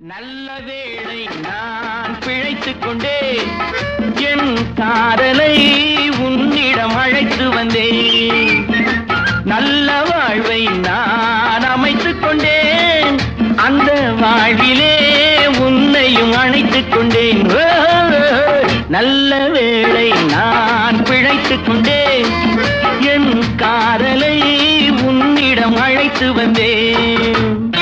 நல்ல வேளை நான் பிழைத்து கொண்டேன். என் காதலை உன்னிடம் அழைத்து வந்தேன். நல்ல வாழ்வை நான் அமைத்துக் கொண்டேன். அந்த வாழ்விலே உன்னையும் அணைத்துக் கொண்டேன். நல்ல வேளை நான் பிழைத்து கொண்டேன். என் காதலை உன்னிடம் அழைத்து வந்தேன்.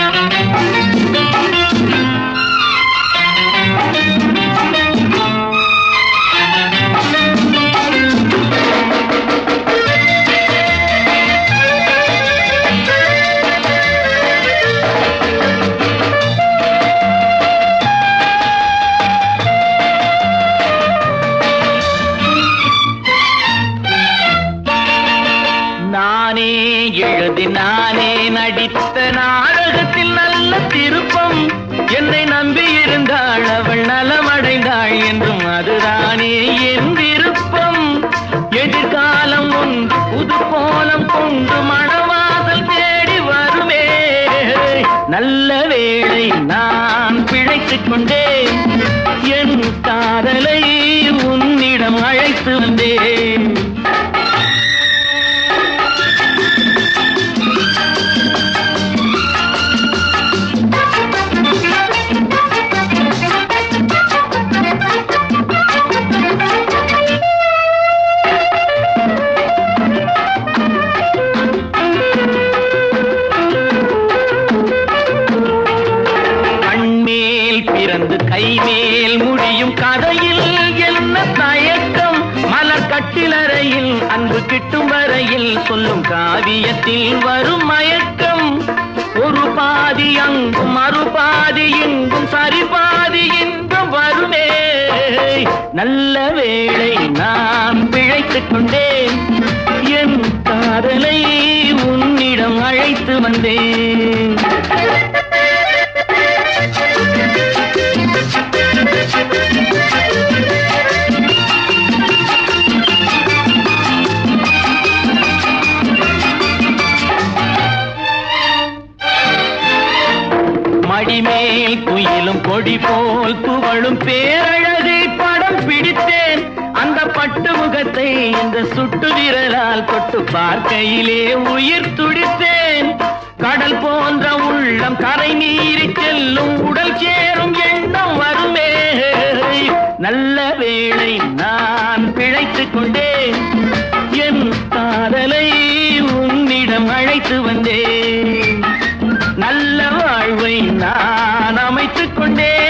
எழுதி நானே நடித்த நாடகத்தில் நல்ல திருப்பம். என்னை நம்பி இருந்தாள் அவள் நலமடைந்தாள் என்றும் அதுதானே என் விருப்பம். எதிர்காலம் ஒன்று புது கோலம் கொண்டு மணவாசல் தேடி வருமே. நல்ல வேளை நான் பிழைத்துக் கொண்டேன். என் காதலை உன்னிடம் அழைத்து வந்தேன். கைமேல் முடியும் கதையில் என்ன தயக்கம்? மலர் கட்டிலறையில் அன்பு கிட்டும் வரையில் சொல்லும் காவியத்தில் வரும் மயக்கம். ஒரு பாதி அங்கும் மறுபாதி இங்கும் சரிபாதி இங்கும் வருமே. நல்ல வேளை நான் பிழைத்துக் கொண்டேன். என் காதலை உன்னிடம் அழைத்து வந்தேன். மடிமேல் குயிலும் கொடி போல் துவளும் பேரழகை படம் பிடித்தேன். அந்த பட்டு முகத்தை இந்த சுட்டு விரலால் தொட்டு பார்க்கையிலே உயிர் துடித்தேன். கடல் போன்ற உள்ளம் கரை நீரி செல்லும் வேளை நான் பிழைத்துக் கொண்டேன். என் காதலை உன்னிடம் அழைத்து வந்தேன். நல்ல வாழ்வை நான் அமைத்துக் கொண்டேன். கொண்டேன்